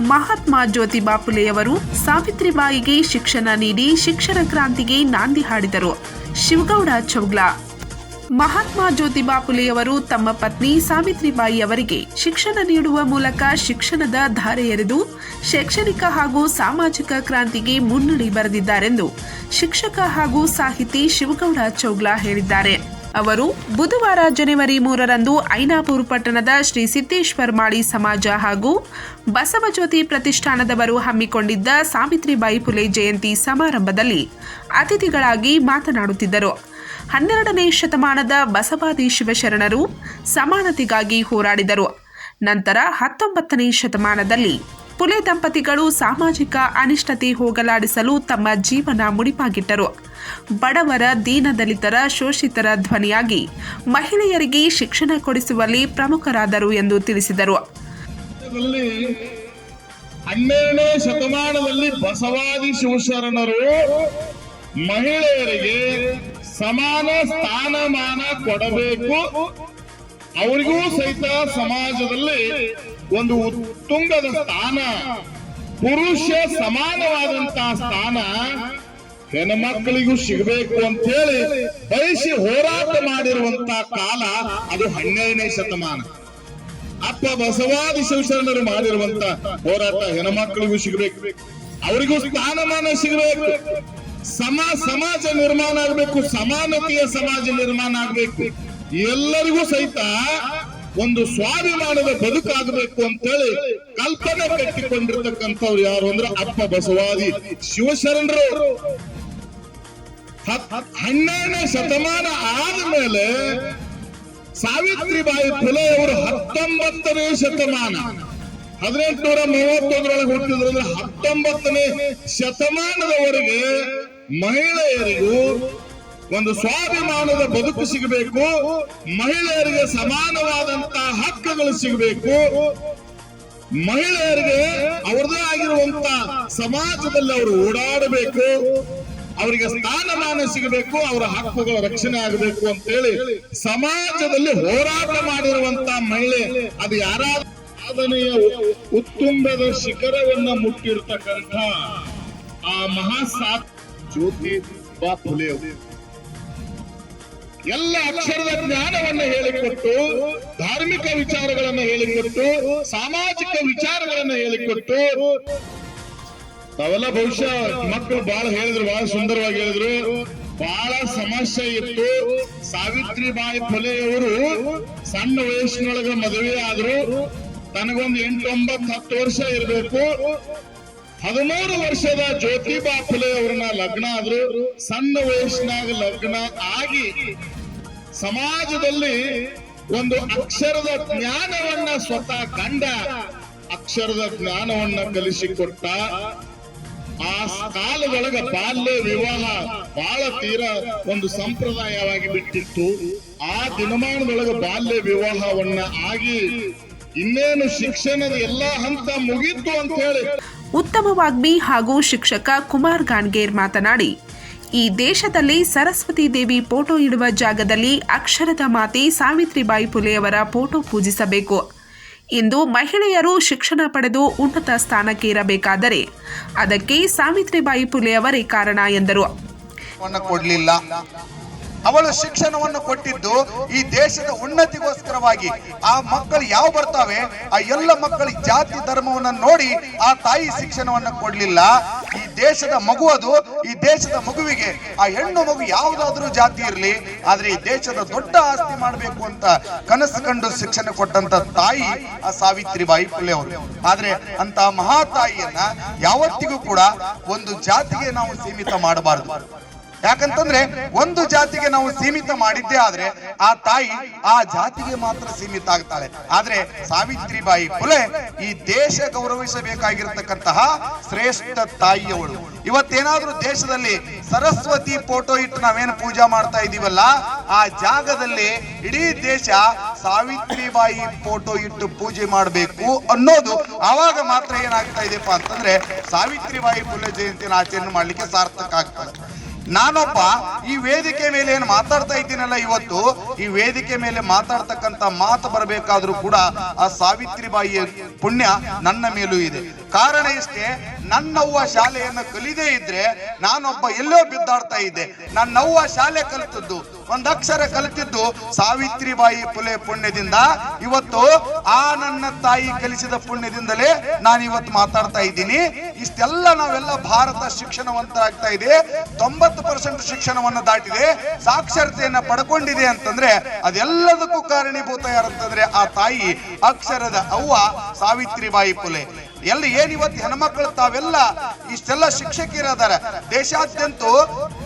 ಮಹಾತ್ಮ ಜ್ಯೋತಿಬಾ ಫುಲೆಯವರು ಸಾವಿತ್ರಿಬಾಯಿಗೆ ಶಿಕ್ಷಣ ನೀಡಿ ಶಿಕ್ಷಣ ಕ್ರಾಂತಿಗೆ ನಾಂದಿ ಹಾಡಿದರು. ಶಿವಗೌಡ ಚೌಗ್ಲಾ. ಮಹಾತ್ಮ ಜ್ಯೋತಿಬಾ ಫುಲೆಯವರು ತಮ್ಮ ಪತ್ನಿ ಸಾವಿತ್ರಿಬಾಯಿ ಅವರಿಗೆ ಶಿಕ್ಷಣ ನೀಡುವ ಮೂಲಕ ಶಿಕ್ಷಣದ ಧಾರೆ ಎರೆದು ಶೈಕ್ಷಣಿಕ ಹಾಗೂ ಸಾಮಾಜಿಕ ಕ್ರಾಂತಿಗೆ ಮುನ್ನುಡಿ ಬರೆದಿದ್ದಾರೆಂದು ಶಿಕ್ಷಕ ಹಾಗೂ ಸಾಹಿತಿ ಶಿವಗೌಡ ಚೌಗ್ಲಾ ಹೇಳಿದ್ದಾರೆ. ಅವರು ಬುಧವಾರ ಜನವರಿ ಮೂರರಂದು ಐನಾಪುರ ಪಟ್ಟಣದ ಶ್ರೀ ಸಿದ್ದೇಶ್ವರ್ ಮಾಳಿ ಸಮಾಜ ಹಾಗೂ ಬಸವಜ್ಯೋತಿ ಪ್ರತಿಷ್ಠಾನದವರು ಹಮ್ಮಿಕೊಂಡಿದ್ದ ಸಾವಿತ್ರಿಬಾಯಿ ಫುಲೆ ಜಯಂತಿ ಸಮಾರಂಭದಲ್ಲಿ ಅತಿಥಿಗಳಾಗಿ ಮಾತನಾಡುತ್ತಿದ್ದರು. ಹನ್ನೆರಡನೇ ಶತಮಾನದ ಬಸವಾದಿ ಶಿವಶರಣರು ಸಮಾನತೆಗಾಗಿ ಹೋರಾಡಿದರು. ನಂತರ ಹತ್ತೊಂಬತ್ತನೇ ಶತಮಾನದಲ್ಲಿ ಪುಲೆ ದಂಪತಿಗಳು ಸಾಮಾಜಿಕ ಅನಿಷ್ಟತೆ ಹೋಗಲಾಡಿಸಲು ತಮ್ಮ ಜೀವನ ಮುಡಿಪಾಗಿಟ್ಟರು. ಬಡವರ ದೀನದಲಿತರ ಶೋಷಿತರ ಧ್ವನಿಯಾಗಿ ಮಹಿಳೆಯರಿಗೆ ಶಿಕ್ಷಣ ಕೊಡಿಸುವಲ್ಲಿ ಪ್ರಮುಖರಾದರು ಎಂದು ತಿಳಿಸಿದರು. ಹನ್ನೆರಡನೇ ಶತಮಾನದಲ್ಲಿ ಬಸವಾದಿ ಶಿವಶರಣರು ಮಹಿಳೆಯರಿಗೆ ಸಮಾನ ಸ್ಥಾನಮಾನ ಕೊಡಬೇಕು. ಅವರಿಗೂ ಸಹಿತ ಸಮಾಜದಲ್ಲಿ ಒಂದು ಉತ್ತುಂಗದ ಸ್ಥಾನ. ಪುರುಷ ಸಮಾನವಾದಂತಹ ಸ್ಥಾನ ಹೆಣ್ಮಕ್ಕಳಿಗೂ ಸಿಗಬೇಕು ಅಂತ ಹೇಳಿ ಬಯಸಿ ಹೋರಾಟ ಮಾಡಿರುವಂತ ಕಾಲ ಅದು ಹನ್ನೆರಡನೇ ಶತಮಾನ. ಅಪ್ಪ ಬಸವಾದಿ ಶಿವಶರಣರು ಮಾಡಿರುವಂತ ಹೋರಾಟ ಹೆಣ್ಮಕ್ಳಿಗೂ ಸಿಗಬೇಕು. ಅವರಿಗೂ ಸ್ಥಾನಮಾನ ಸಿಗಬೇಕು. ಸಮ, ಸಮಾಜ ನಿರ್ಮಾಣ ಆಗಬೇಕು. ಸಮಾನತೆಯ ಸಮಾಜ ನಿರ್ಮಾಣ ಆಗಬೇಕು. ಎಲ್ಲರಿಗೂ ಸಹಿತ ಒಂದು ಸ್ವಾಭಿಮಾನದ ಬದುಕಾಗಬೇಕು ಅಂತೇಳಿ ಕಲ್ಪನೆ ಕಟ್ಟಿಕೊಂಡಿರ್ತಕ್ಕಂಥವ್ರು ಯಾರು ಅಂದ್ರೆ ಅಪ್ಪ ಬಸವಾದಿ ಶಿವಶರಣರು. ಹನ್ನೆರಡನೇ ಶತಮಾನ ಆದ್ಮೇಲೆ ಸಾವಿತ್ರಿಬಾಯಿ ಫುಲೆ ಅವರು ಹತ್ತೊಂಬತ್ತನೇ ಶತಮಾನ. ಹದಿನೆಂಟುನೂರ ಮೂವತ್ತೊಂದರೊಳಗೆ ಹುಟ್ಟಿದ್ರು ಅಂದ್ರೆ ಹತ್ತೊಂಬತ್ತನೇ ಶತಮಾನದವರೆಗೆ ಮಹಿಳೆಯರಿಗೂ ಒಂದು ಸ್ವಾಭಿಮಾನದ ಬದುಕು ಸಿಗಬೇಕು, ಮಹಿಳೆಯರಿಗೆ ಸಮಾನವಾದಂತಹ ಹಕ್ಕುಗಳು ಸಿಗಬೇಕು ಮಹಿಳೆಯರಿಗೆ ಅವರದೇ ಆಗಿರುವಂತ ಸಮಾಜದಲ್ಲಿ ಅವರು ಓಡಾಡಬೇಕು, ಅವರಿಗೆ ಸ್ಥಾನಮಾನ ಸಿಗಬೇಕು, ಅವರ ಹಕ್ಕುಗಳ ರಕ್ಷಣೆ ಆಗಬೇಕು ಅಂತ ಹೇಳಿ ಸಮಾಜದಲ್ಲಿ ಹೋರಾಟ ಮಾಡಿರುವಂತ ಮಹಿಳೆ, ಅದು ಯಾರಾದ್ರೂ ಸಾಧನೆಯ ಉತ್ತುಂಗದ ಶಿಖರವನ್ನ ಮುಟ್ಟಿರ್ತಕ್ಕಂಥ ಆ ಮಹಾಸಾ ಜ್ಯೋತಿ ಬಾ. ಎಲ್ಲ ಅಕ್ಷರದ ಜ್ಞಾನವನ್ನ ಹೇಳಿಕೊಟ್ಟು, ಧಾರ್ಮಿಕ ವಿಚಾರಗಳನ್ನು ಹೇಳಿಕೊಟ್ಟು, ಸಾಮಾಜಿಕ ವಿಚಾರಗಳನ್ನು ಹೇಳಿಕೊಟ್ಟು. ತಾವೆಲ್ಲ ಬಹುಶಃ ಮಕ್ಕಳು ಬಹಳ ಹೇಳಿದ್ರು ಬಹಳ ಸುಂದರವಾಗಿ ಹೇಳಿದ್ರು. ಬಹಳ ಸಮಸ್ಯೆ ಇತ್ತು. ಸಾವಿತ್ರಿಬಾಯಿ ಫುಲೆಯವರು ಸಣ್ಣ ವಯಸ್ಸಿನೊಳಗ ಮದುವೆ ಆದ್ರು ತನಗೊಂದು ಎಂಟು, ಒಂಬತ್ತು, ಹತ್ತು ವರ್ಷ ಇರಬೇಕು. ಹದಿಮೂರು ವರ್ಷದ ಜ್ಯೋತಿಬಾ ಫುಲೆ ಅವ್ರನ್ನ ಲಗ್ನ ಆದ್ರು ಸಣ್ಣ ವಯಸ್ಸಿನಾಗ ಲಗ್ನ ಆಗಿ ಸಮಾಜದಲ್ಲಿ ಒಂದು ಅಕ್ಷರದ ಜ್ಞಾನವನ್ನ ಸ್ವತಃ ಕಂಡ ಅಕ್ಷರದ ಜ್ಞಾನವನ್ನ ಕಲಿಸಿಕೊಟ್ಟ ಆ ಕಾಲದೊಳಗ ಬಾಲ್ಯ ವಿವಾಹ ಬಹಳ ತೀರ ಒಂದು ಸಂಪ್ರದಾಯವಾಗಿ ಬಿಟ್ಟಿತ್ತು. ಆ ದಿನಮಾನದೊಳಗ ಬಾಲ್ಯ ವಿವಾಹವನ್ನ ಆಗಿ ಇನ್ನೇನು ಶಿಕ್ಷಣದ ಎಲ್ಲಾ ಹಂತ ಮುಗಿತು ಅಂತ ಹೇಳಿ ಉತ್ತಮ ವಾಗ್ಮಿ ಹಾಗೂ ಶಿಕ್ಷಕ ಕುಮಾರ್ ಗಾಣ್ಗೇರ್ ಮಾತನಾಡಿ, ಈ ದೇಶದಲ್ಲಿ ಸರಸ್ವತಿ ದೇವಿ ಫೋಟೋ ಇಡುವ ಜಾಗದಲ್ಲಿ ಅಕ್ಷರದ ಮಾತೆ ಸಾವಿತ್ರಿಬಾಯಿ ಫುಲೆಯವರ ಫೋಟೋ ಪೂಜಿಸಬೇಕು. ಇಂದು ಮಹಿಳೆಯರು ಶಿಕ್ಷಣ ಪಡೆದು ಉನ್ನತ ಸ್ಥಾನಕ್ಕೆ ಇರಬೇಕಾದರೆ ಅದಕ್ಕೆ ಸಾವಿತ್ರಿಬಾಯಿ ಫುಲೆಯವರೇ ಕಾರಣ ಎಂದರು. ಅವಳು ಶಿಕ್ಷಣವನ್ನು ಕೊಟ್ಟಿದ್ದು ಈ ದೇಶದ ಉನ್ನತಿಗೋಸ್ಕರವಾಗಿ. ಆ ಮಕ್ಕಳು ಯಾವ ಬರ್ತಾವೆ? ಆ ಎಲ್ಲ ಮಕ್ಕಳ ಜಾತಿ ಧರ್ಮವನ್ನು ನೋಡಿ ಆ ತಾಯಿ ಶಿಕ್ಷಣವನ್ನು ಕೊಡಲಿಲ್ಲ. ಈ ದೇಶದ ಮಗು ಅದು, ಈ ದೇಶದ ಮಗುವಿಗೆ. ಆ ಹೆಣ್ಣು ಮಗು ಯಾವುದಾದ್ರೂ ಜಾತಿ ಇರಲಿ, ಆದ್ರೆ ಈ ದೇಶದ ದೊಡ್ಡ ಆಸ್ತಿ ಮಾಡಬೇಕು ಅಂತ ಕನಸು ಕಂಡು ಶಿಕ್ಷಣ ಕೊಟ್ಟಂತ ತಾಯಿ ಆ ಸಾವಿತ್ರಿಬಾಯಿ ಪುಲೆ ಅವರು. ಆದ್ರೆ ಅಂತ ಮಹಾ ತಾಯಿಯನ್ನ ಯಾವತ್ತಿಗೂ ಕೂಡ ಒಂದು ಜಾತಿಗೆ ನಾವು ಸೀಮಿತ ಮಾಡಬಾರದು. ಯಾಕಂತಂದ್ರೆ ಒಂದು ಜಾತಿಗೆ ನಾವು ಸೀಮಿತ ಮಾಡಿದ್ದೇ ಆದ್ರೆ ಆ ತಾಯಿ ಆ ಜಾತಿಗೆ ಮಾತ್ರ ಸೀಮಿತ ಆಗ್ತಾಳೆ. ಆದ್ರೆ ಸಾವಿತ್ರಿಬಾಯಿ ಫುಲೆ ಈ ದೇಶ ಗೌರವಿಸಬೇಕಾಗಿರತಕ್ಕಂತಹ ಶ್ರೇಷ್ಠ ತಾಯಿಯವಳು. ಇವತ್ತೇನಾದ್ರೂ ದೇಶದಲ್ಲಿ ಸರಸ್ವತಿ ಫೋಟೋ ಇಟ್ಟು ನಾವೇನು ಪೂಜಾ ಮಾಡ್ತಾ ಇದೀವಲ್ಲ, ಆ ಜಾಗದಲ್ಲಿ ಇಡೀ ದೇಶ ಸಾವಿತ್ರಿಬಾಯಿ ಫೋಟೋ ಇಟ್ಟು ಪೂಜೆ ಮಾಡಬೇಕು ಅನ್ನೋದು ಆವಾಗ ಮಾತ್ರ ಏನಾಗ್ತಾ ಇದೆಯಪ್ಪ ಅಂತಂದ್ರೆ ಸಾವಿತ್ರಿಬಾಯಿ ಫುಲೆ ಜಯಂತಿನ ಆಚರಣೆ ಮಾಡ್ಲಿಕ್ಕೆ ಸಾರ್ಥಕ ಆಗ್ತದೆ. ನಾನೊಬ್ಬ ಈ ವೇದಿಕೆ ಮೇಲೆ ಏನು ಮಾತಾಡ್ತಾ ಇದ್ದೀನಲ್ಲ ಇವತ್ತು, ಈ ವೇದಿಕೆ ಮೇಲೆ ಮಾತಾಡ್ತಕ್ಕಂತ ಮಾತು ಬರಬೇಕಾದ್ರೂ ಕೂಡ ಆ ಸಾವಿತ್ರಿಬಾಯಿಯ ಪುಣ್ಯ ನನ್ನ ಮೇಲೂ ಇದೆ. ಕಾರಣ ಇಷ್ಟೇ ನನ್ನವ್ವ ಶಾಲೆಯನ್ನು ಕಲಿದೇ ಇದ್ರೆ ನಾನೊಬ್ಬ ಎಲ್ಲೋ ಬಿದ್ದಾಡ್ತಾ ಇದ್ದೆ. ನನ್ನವ್ವ ಶಾಲೆ ಕಲಿತದ್ದು ಒಂದ್ ಅಕ್ಷರ ಕಲಿತಿದ್ದು ಸಾವಿತ್ರಿಬಾಯಿ ಪುಲೆ ಪುಣ್ಯದಿಂದ. ಇವತ್ತು ಆ ನನ್ನ ತಾಯಿ ಕಲಿಸಿದ ಪುಣ್ಯದಿಂದಲೇ ನಾನು ಇವತ್ತು ಮಾತಾಡ್ತಾ ಇದ್ದೀನಿ. ಇಷ್ಟೆಲ್ಲ ನಾವೆಲ್ಲ ಭಾರತ ಶಿಕ್ಷಣವಂತರಾಗ್ತಾ ಇದೆ. ತೊಂಬತ್ತು ಪರ್ಸೆಂಟ್ ಶಿಕ್ಷಣವನ್ನು ದಾಟಿದೆ. ಸಾಕ್ಷರತೆಯನ್ನ ಪಡ್ಕೊಂಡಿದೆ ಅಂತಂದ್ರೆ ಅದೆಲ್ಲದಕ್ಕೂ ಕಾರಣೀಭೂತ ಯಾರಂತಂದ್ರೆ ಆ ತಾಯಿ ಅಕ್ಷರದ ಅವ್ವ ಸಾವಿತ್ರಿಬಾಯಿ ಪುಲೆ ಎಲ್ಲ ಏನ್ ಇವತ್ತು ಹೆಣ್ಮಕ್ಳು ತಾವೆಲ್ಲ ಇಷ್ಟೆಲ್ಲ ಶಿಕ್ಷಕಿಯರು ಅದಾರ ದೇಶಾದ್ಯಂತ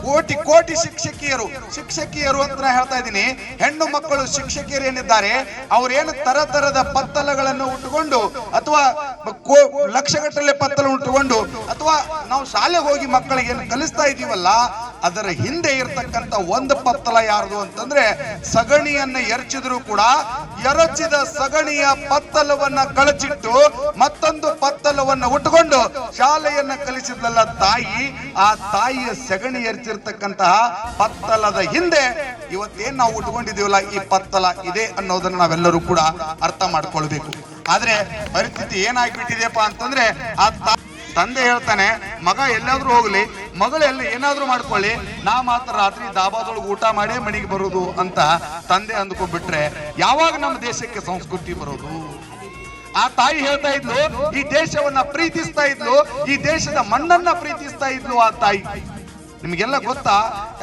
ಕೋಟಿ ಕೋಟಿ ಶಿಕ್ಷಕಿಯರು ಶಿಕ್ಷಕಿಯರು ಅಂತ ನಾ ಹೇಳ್ತಾ ಇದ್ದೀನಿ. ಹೆಣ್ಣು ಮಕ್ಕಳು ಶಿಕ್ಷಕಿಯರು ಏನಿದ್ದಾರೆ ಅವ್ರೇನು ತರ ತರದ ಪತ್ತಲಗಳನ್ನು ಉಟ್ಟುಕೊಂಡು ಅಥವಾ ಲಕ್ಷಗಟ್ಟಲೆ ಪತ್ತಲ ಉಟ್ಟುಕೊಂಡು ಅಥವಾ ನಾವು ಶಾಲೆಗೆ ಹೋಗಿ ಮಕ್ಕಳಿಗೆ ಏನು ಕಲಿಸ್ತಾ ಇದೀವಲ್ಲ ಅದರ ಹಿಂದೆ ಇರತಕ್ಕಂತ ಒಂದು ಪತ್ತಲ ಯಾರದು ಅಂತಂದ್ರೆ ಸಗಣಿಯನ್ನ ಎರಚಿದ್ರು ಕೂಡ ಎರಚಿದ ಸಗಣಿಯ ಪತ್ತಲವನ್ನ ಕಳಚಿಟ್ಟು ಮತ್ತೊಂದು ಪತ್ತಲವನ್ನ ಉಟ್ಕೊಂಡು ಶಾಲೆಯನ್ನ ಕಲಿಸಿದ್ಲಲ್ಲ ತಾಯಿ, ಆ ತಾಯಿಯ ಸಗಣಿ ಎರಚಿರ್ತಕ್ಕಂತಹ ಪತ್ತಲದ ಹಿಂದೆ ಇವತ್ತೇನ್ ನಾವು ಉಟ್ಕೊಂಡಿದೀವಲ್ಲ ಈ ಪತ್ತಲ ಇದೆ ಅನ್ನೋದನ್ನ ನಾವೆಲ್ಲರೂ ಕೂಡ ಅರ್ಥ ಮಾಡ್ಕೊಳ್ಬೇಕು. ಆದ್ರೆ ಪರಿಸ್ಥಿತಿ ಏನಾಗ್ಬಿಟ್ಟಿದೆಯಪ್ಪ ಅಂತಂದ್ರೆ ಆ ತಂದೆ ಹೇಳ್ತಾನೆ, ಮಗ, ಎಲ್ಲಾದ್ರೂ ಹೋಗ್ಲಿ ಮಗಳು ಏನಾದರೂ ಏನಾದ್ರೂ ಮಾಡ್ಕೊಳ್ಳಿ, ನಾ ಮಾತ್ರ ರಾತ್ರಿ ದಾಬಾದೊಳಗೆ ಊಟ ಮಾಡಿ ಮನೆಗೆ ಬರೋದು ಅಂತ ತಂದೆ ಅಂದ್ಕೊಂಡ್ಬಿಟ್ರೆ ಯಾವಾಗ ನಮ್ಮ ದೇಶಕ್ಕೆ ಸಂಸ್ಕೃತಿ ಬರೋದು? ಆ ತಾಯಿ ಹೇಳ್ತಾ ಇದ್ಲು, ಈ ದೇಶವನ್ನ ಪ್ರೀತಿಸ್ತಾ ಇದ್ಲು, ಈ ದೇಶದ ಮಣ್ಣನ್ನ ಪ್ರೀತಿಸ್ತಾ ಇದ್ಲು ಆ ತಾಯಿ. ನಿಮಗೆಲ್ಲ ಗೊತ್ತಾ?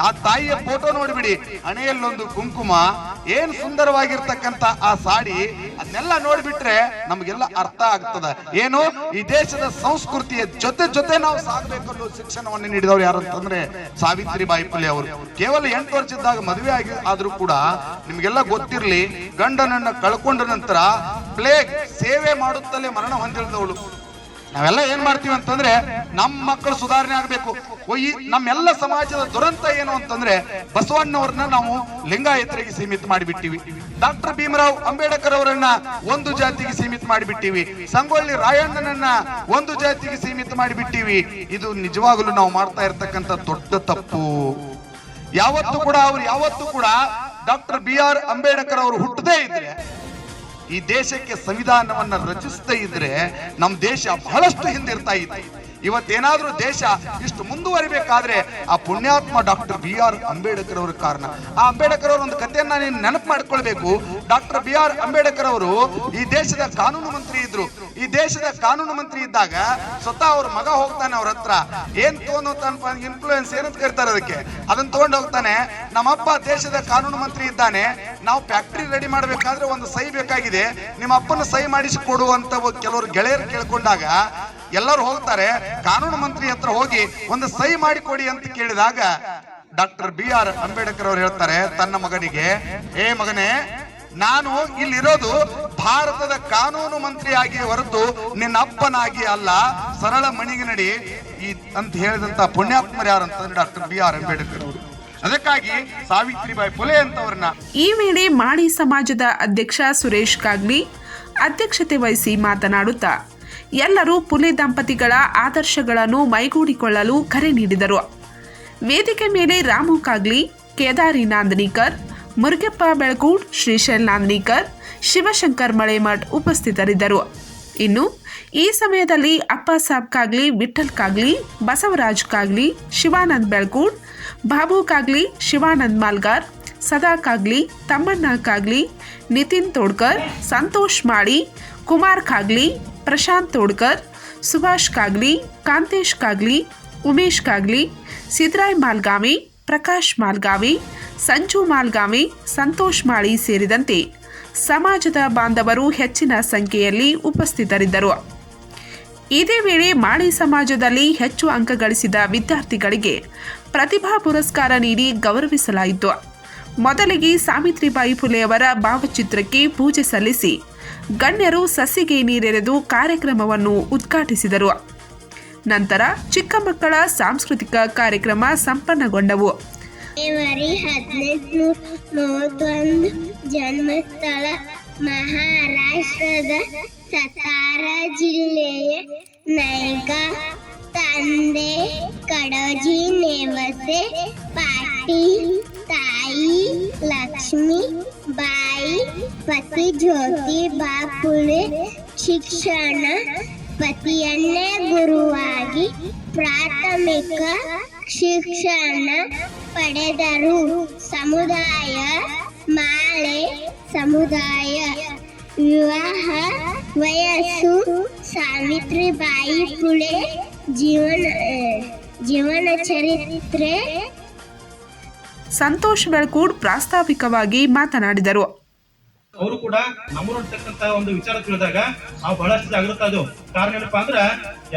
ಆ ತಾಯಿಯ ಫೋಟೋ ನೋಡಿಬಿಡಿ, ಹಣೆಯಲ್ಲೊಂದು ಕುಂಕುಮ ಏನ್ ಸುಂದರವಾಗಿರ್ತಕ್ಕಂತ ಆ ಸಾಡಿ, ಅದನ್ನೆಲ್ಲ ನೋಡ್ಬಿಟ್ರೆ ನಮಗೆಲ್ಲ ಅರ್ಥ ಆಗ್ತದ. ಏನು? ಈ ದೇಶದ ಸಂಸ್ಕೃತಿಯ ಜೊತೆ ಜೊತೆ ನಾವು ಸಾಗಬೇಕು ಅನ್ನೋ ಶಿಕ್ಷಣವನ್ನು ನೀಡಿದವರು ಯಾರು ಅಂತಂದ್ರೆ ಸಾವಿತ್ರಿಬಾಯಿ ಪುಲೆ ಅವರು. ಕೇವಲ ಎಂಟು ವರ್ಷದಾಗ ಮದುವೆ ಆಗಿ, ಆದ್ರೂ ಕೂಡ ನಿಮ್ಗೆಲ್ಲ ಗೊತ್ತಿರ್ಲಿ, ಗಂಡನನ್ನ ಕಳ್ಕೊಂಡ ನಂತರ ಪ್ಲೇಗ್ ಸೇವೆ ಮಾಡುತ್ತಲೇ ಮರಣ ಹೊಂದಿಳಿದವಳು ನಾವೆಲ್ಲ ಏನ್ ಮಾಡ್ತೀವಿ ಅಂತಂದ್ರೆ ನಮ್ಮ ಮಕ್ಕಳು ಸುಧಾರಣೆ ಆಗ್ಬೇಕು. ನಮ್ಮೆಲ್ಲ ಸಮಾಜದ ದುರಂತ ಏನು ಅಂತಂದ್ರೆ ಬಸವಣ್ಣವ್ರನ್ನ ನಾವು ಲಿಂಗಾಯತರಿಗೆ ಸೀಮಿತ ಮಾಡಿಬಿಟ್ಟಿವಿ. ಡಾಕ್ಟರ್ ಭೀಮರಾವ್ ಅಂಬೇಡ್ಕರ್ ಅವರನ್ನ ಒಂದು ಜಾತಿಗೆ ಸೀಮಿತ ಮಾಡಿಬಿಟ್ಟಿವಿ. ಸಂಗೊಳ್ಳಿ ರಾಯಣ್ಣನನ್ನ ಒಂದು ಜಾತಿಗೆ ಸೀಮಿತ ಮಾಡಿಬಿಟ್ಟಿವಿ. ಇದು ನಿಜವಾಗಲೂ ನಾವು ಮಾಡ್ತಾ ಇರ್ತಕ್ಕಂಥ ದೊಡ್ಡ ತಪ್ಪು. ಯಾವತ್ತು ಕೂಡ ಅವ್ರು ಯಾವತ್ತು ಕೂಡ ಡಾಕ್ಟರ್ ಬಿ ಆರ್ ಅಂಬೇಡ್ಕರ್ ಅವರು ಹುಟ್ಟದೇ ಇದ್ರೆ ಈ ದೇಶಕ್ಕೆ ಸಂವಿಧಾನವನ್ನ ರಚಿಸದೇ ಇದ್ರೆ ನಮ್ಮ ದೇಶ ಬಹಳಷ್ಟು ಹಿಂದಿರ್ತಾ ಇತ್ತು. ಇವತ್ತೇನಾದ್ರೂ ದೇಶ ಇಷ್ಟು ಮುಂದುವರಿಬೇಕಾದ್ರೆ ಆ ಪುಣ್ಯಾತ್ಮ ಡಾಕ್ಟರ್ ಬಿ ಆರ್ ಅಂಬೇಡ್ಕರ್ ಅವರ ಕಾರಣ. ಆ ಅಂಬೇಡ್ಕರ್ ಅವರ ಒಂದು ಕಥೆಯನ್ನ ನೀನು ನೆನಪು ಮಾಡ್ಕೊಳ್ಬೇಕು. ಡಾಕ್ಟರ್ ಬಿ ಆರ್ ಅಂಬೇಡ್ಕರ್ ಅವರು ಈ ದೇಶದ ಕಾನೂನು ಮಂತ್ರಿ ಇದ್ರು. ಈ ದೇಶದ ಕಾನೂನು ಮಂತ್ರಿ ಇದ್ದಾಗ ಸ್ವತಃ ಅವ್ರ ಮಗ ಹೋಗ್ತಾನೆ ಅವ್ರ ಹತ್ರ. ಏನ್ ತಗೊಂಡು ಇನ್ಫ್ಲೂಯೆನ್ಸ್ ಏನಂತ ಕರಿತಾರೆ ಅದಕ್ಕೆ. ಅದನ್ನ ತಗೊಂಡು ಹೋಗ್ತಾನೆ. ನಮ್ಮಪ್ಪ ದೇಶದ ಕಾನೂನು ಮಂತ್ರಿ ಇದ್ದಾನೆ. ನಾವು ಫ್ಯಾಕ್ಟ್ರಿ ರೆಡಿ ಮಾಡ್ಬೇಕಾದ್ರೆ ಒಂದು ಸಹಿ ಬೇಕಾಗಿದೆ. ನಿಮ್ಮ ಅಪ್ಪನ ಸಹಿ ಮಾಡಿಸಿ ಕೊಡುವಂತ ಕೆಲವರು ಗೆಳೆಯರು ಕೇಳ್ಕೊಂಡಾಗ ಎಲ್ಲರೂ ಹೋಗ್ತಾರೆ. ಕಾನೂನು ಮಂತ್ರಿ ಹತ್ರ ಹೋಗಿ ಒಂದು ಸಹಿ ಮಾಡಿ ಕೊಡಿ ಅಂತ ಕೇಳಿದಾಗ ಡಾಕ್ಟರ್ ಬಿ ಆರ್ ಅಂಬೇಡ್ಕರ್ ಅವರು ಹೇಳ್ತಾರೆ ತನ್ನ ಮಗನಿಗೆ, ಏ ಮಗನೇ, ನಾನು ಇಲ್ಲಿರೋದು ಭಾರತದ ಕಾನೂನು ಮಂತ್ರಿಯಾಗಿ ಹೊರತು ನಿನ್ನ ಅಪ್ಪನಾಗಿ ಅಲ್ಲ, ಸರಳ ಮಣಿಗೆ ನಡಿ. ಈ ಅಂತ ಹೇಳಿದಂತ ಯಾರು ಅಂತಂದ್ರೆ ಡಾಕ್ಟರ್ ಬಿ ಆರ್ ಅಂಬೇಡ್ಕರ್ ಅವರು. ಅದಕ್ಕಾಗಿ ಸಾವಿತ್ರಿಬಾಯಿ ಫುಲೆ ಅಂತವ್ರನ್ನ ಈ ವೇಳೆ ಮಾಡಿ ಸಮಾಜದ ಅಧ್ಯಕ್ಷ ಸುರೇಶ್ ಕಾಗ್ಲಿ ಅಧ್ಯಕ್ಷತೆ ವಹಿಸಿ ಮಾತನಾಡುತ್ತಾ ಎಲ್ಲರೂ ಪುಲೆ ದಂಪತಿಗಳ ಆದರ್ಶಗಳನ್ನು ಮೈಗೂಡಿಕೊಳ್ಳಲು ಕರೆ ನೀಡಿದರು. ವೇದಿಕೆ ಮೇಲೆ ರಾಮು ಕಾಗ್ಲಿ, ಕೇದಾರಿ ನಾಂದನಿಕರ್, ಮುರುಗಪ್ಪ ಬೆಳಗೂಡ್, ಶ್ರೀಶೈಲ್ ನಾಂದನಿಕರ್, ಶಿವಶಂಕರ್ ಮಳೆಮಠ್ ಉಪಸ್ಥಿತರಿದ್ದರು. ಇನ್ನು ಈ ಸಮಯದಲ್ಲಿ ಅಪ್ಪ ಸಾಬ್ ಕಾಗ್ಲಿ ವಿಠಲ್ ಕಾಗ್ಲಿ, ಬಸವರಾಜ್ ಕಾಗ್ಲಿ, ಶಿವಾನಂದ್ ಬೆಳಗೂಡ್, ಬಾಬು ಕಾಗ್ಲಿ, ಶಿವಾನಂದ್ ಮಾಲ್ಗಾರ್, ಸದಾ ಕಾಗ್ಲಿ, ತಮ್ಮಣ್ಣ ಕಾಗ್ಲಿ, ನಿತಿನ್ ತೋಡ್ಕರ್, ಸಂತೋಷ್ ಮಾಳಿ, ಕುಮಾರ್ ಕಾಗ್ಲಿ ಪ್ರಶಾಂತ್ ತೋಡ್ಕರ್, ಸುಭಾಷ್ ಕಾಗ್ಲಿ, ಕಾಂತೇಶ್ ಕಾಗ್ಲಿ, ಉಮೇಶ್ ಕಾಗ್ಲಿ, ಸಿದ್ರಾಯ್ ಮಾಲ್ಗಾವಿ, ಪ್ರಕಾಶ್ ಮಾಲ್ಗಾವಿ, ಸಂಜು ಮಾಲ್ಗಾವಿ, ಸಂತೋಷ್ ಮಾಳಿ ಸೇರಿದಂತೆ ಸಮಾಜದ ಬಾಂಧವರು ಹೆಚ್ಚಿನ ಸಂಖ್ಯೆಯಲ್ಲಿ ಉಪಸ್ಥಿತರಿದ್ದರು. ಇದೇ ವೇಳೆ ಮಾಳಿ ಸಮಾಜದಲ್ಲಿ ಹೆಚ್ಚು ಅಂಕ ಗಳಿಸಿದ ವಿದ್ಯಾರ್ಥಿಗಳಿಗೆ ಪ್ರತಿಭಾ ಪುರಸ್ಕಾರ ನೀಡಿ ಗೌರವಿಸಲಾಯಿತು. ಮೊದಲಿಗೆ ಸಾವಿತ್ರಿಬಾಯಿ ಫುಲೆಯವರ ಭಾವಚಿತ್ರಕ್ಕೆ ಪೂಜೆ ಸಲ್ಲಿಸಿ ಗಣ್ಯರು ಸಸಿಗೆ ನೀರೆರೆದು ಕಾರ್ಯಕ್ರಮವನ್ನು ಉದ್ಘಾಟಿಸಿದರು. ನಂತರ ಚಿಕ್ಕ ಮಕ್ಕಳ ಸಾಂಸ್ಕೃತಿಕ ಕಾರ್ಯಕ್ರಮ ಸಂಪನ್ನಗೊಂಡವು. ಫೆಬ್ರವರಿ ಹದಿನೆಂಟುನೂರ ಮೂವತ್ತೊಂದು ಜನ್ಮಸ್ಥಳ ಮಹಾರಾಷ್ಟ್ರದ ಸತಾರ ಜಿಲ್ಲೆಯ ನೈಗಾ ತಂದೆ ಕಡೋಜಿ ನೇವಸೆ ಪಾಟೀಲ್ ತಾಯಿ ಲಕ್ಷ್ಮಿ ಬಾಯಿ ಪತಿ ಜ್ಯೋತಿ ಬಾಪುಲೆ ಶಿಕ್ಷಣ ಪತಿಯನ್ನೇ ಗುರುವಾಗಿ ಪ್ರಾಥಮಿಕ ಶಿಕ್ಷಣ ಪಡೆದರು. ಸಮುದಾಯ ಮಾಳೆ ಸಮುದಾಯ ವಿವಾಹ ವಯಸ್ಸು ಸಾವಿತ್ರಿಬಾಯಿ ಪುಳೆ ಜೀವನ ಜೀವನ ಚರಿತ್ರೆ ಸಂತೋಷ್ ಬೆಳಕೂಡ್ ಪ್ರಾಸ್ತಾವಿಕವಾಗಿ ಮಾತನಾಡಿದರು. ಅವರು ಕೂಡ ನಮ್ಮಲ್ಲಿರ್ತಕ್ಕಂತ ಒಂದು ವಿಚಾರ ತಿಳಿದಾಗ ಆ ಬಹಳಷ್ಟು ಜಾಗೃತ ಅದು ಕಾರಣ ಏನಪ್ಪಾ ಅಂದ್ರ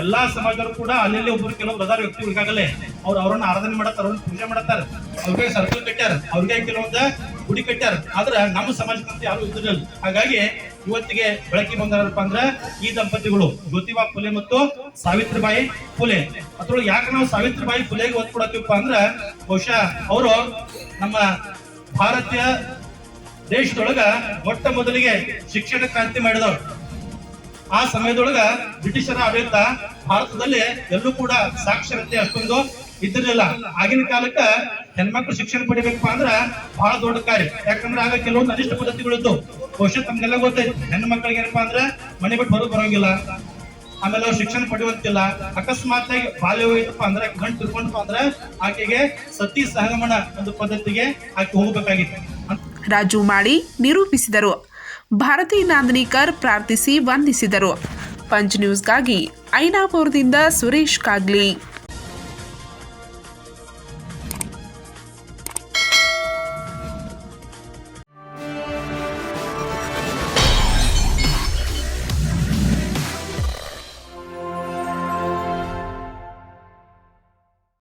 ಎಲ್ಲಾ ಸಮಾಜದವರು ಕೂಡ ಅಲ್ಲಿ ಒಬ್ಬರು ಕೆಲವು ಪ್ರಧಾನ ವ್ಯಕ್ತಿಗಳಿಗಾಗಲೇ ಅವ್ರು ಅವ್ರನ್ನ ಆರಾಧನೆ ಮಾಡತ್ತಾರ, ಅವ್ರನ್ನ ಪೂಜೆ ಮಾಡತ್ತಾರ. ಅವ್ರಿಗೆ ಸರ್ಕಲ್ ಕಟ್ಟ್ಯಾರ. ಅವ್ರಿಗೆ ಕೆಲವೊಂದ ಗುಡಿ ಕಟ್ಟ್ಯಾರ. ಆದ್ರ ನಮ್ಮ ಸಮಾಜಕ್ಕಂತ ಯಾರು ಇದ್ದಿರಲಿಲ್ಲ. ಹಾಗಾಗಿ ಇವತ್ತಿಗೆ ಬೆಳಕಿ ಬಂದಾರಪ್ಪ ಅಂದ್ರ ಈ ದಂಪತಿಗಳು ಜ್ಯೋತಿಬಾ ಫುಲೆ ಮತ್ತು ಸಾವಿತ್ರಿಬಾಯಿ ಫುಲೆ ಅದ್ರೊಳಗೆ ಯಾಕೆ ನಾವು ಸಾವಿತ್ರಿಬಾಯಿ ಫುಲೆಗೆ ಒತ್ತು ಕೊಡತ್ತೀವಪ್ಪ ಅಂದ್ರ ಬಹುಶಃ ಅವರು ನಮ್ಮ ಭಾರತೀಯ ದೇಶದೊಳಗ ಮೊಟ್ಟ ಮೊದಲಿಗೆ ಶಿಕ್ಷಣ ಕ್ರಾಂತಿ ಮಾಡಿದವರು. ಆ ಸಮಯದೊಳಗ ಬ್ರಿಟಿಷರ ಆಡಳಿತ ಭಾರತದಲ್ಲಿ ಎಲ್ಲೂ ಕೂಡ ಸಾಕ್ಷರತೆ ಅಷ್ಟೊಂದು ಇದ್ದಿರಲಿಲ್ಲ ಆಗಿನ ಕಾಲಕ್ಕ ಹೆಣ್ಮಕ್ಳು ಶಿಕ್ಷಣ ಪಡಿಬೇಕಪ್ಪ ಅಂದ್ರ ಬಹಳ ದೊಡ್ಡ ಕಾರ್ಯ. ಯಾಕಂದ್ರೆ ಆಗ ಕೆಲವೊಂದು ಅನಿಷ್ಟ ಪದ್ಧತಿಗಳಿದ್ದು ಬಹುಶಃ ತಮ್ಗೆಲ್ಲ ಗೊತ್ತೈತಿ. ಹೆಣ್ಣು ಮಕ್ಕಳಿಗೆ ಏನಪ್ಪಾ ಅಂದ್ರೆ ಮನೆ ಬಿಟ್ಟು ಹೊರಗೆ ಬರೋಂಗಿಲ್ಲ. ಆಮೇಲೆ ಅವ್ರು ಶಿಕ್ಷಣ ಪಡೆಯುವಂತಿಲ್ಲ. ಅಕಸ್ಮಾತ್ ಆಗಿ ಬಾಲ್ಯ ಹೋಯ್ತಪ್ಪ ಅಂದ್ರೆ ಗಂಟು ತಿರ್ಕೊಂಡಪ್ಪ ಅಂದ್ರೆ ಆಕೆಗೆ ಸತಿ ಸಹಗಮನ ಒಂದು ಪದ್ಧತಿಗೆ ಆಕೆ ಹೋಗ್ಬೇಕಾಗಿತ್ತು. ರಾಜು ಮಾಡಿ ನಿರೂಪಿಸಿದರು. ಭಾರತಿ ನಾಂದನಿಕರ್ ಪ್ರಾರ್ಥಿಸಿ ವಂದಿಸಿದರು. ಪಂಚ್ ನ್ಯೂಸ್ಗಾಗಿ ಐನಾಪುರದಿಂದ ಸುರೇಶ್ ಕಾಗ್ಲಿ.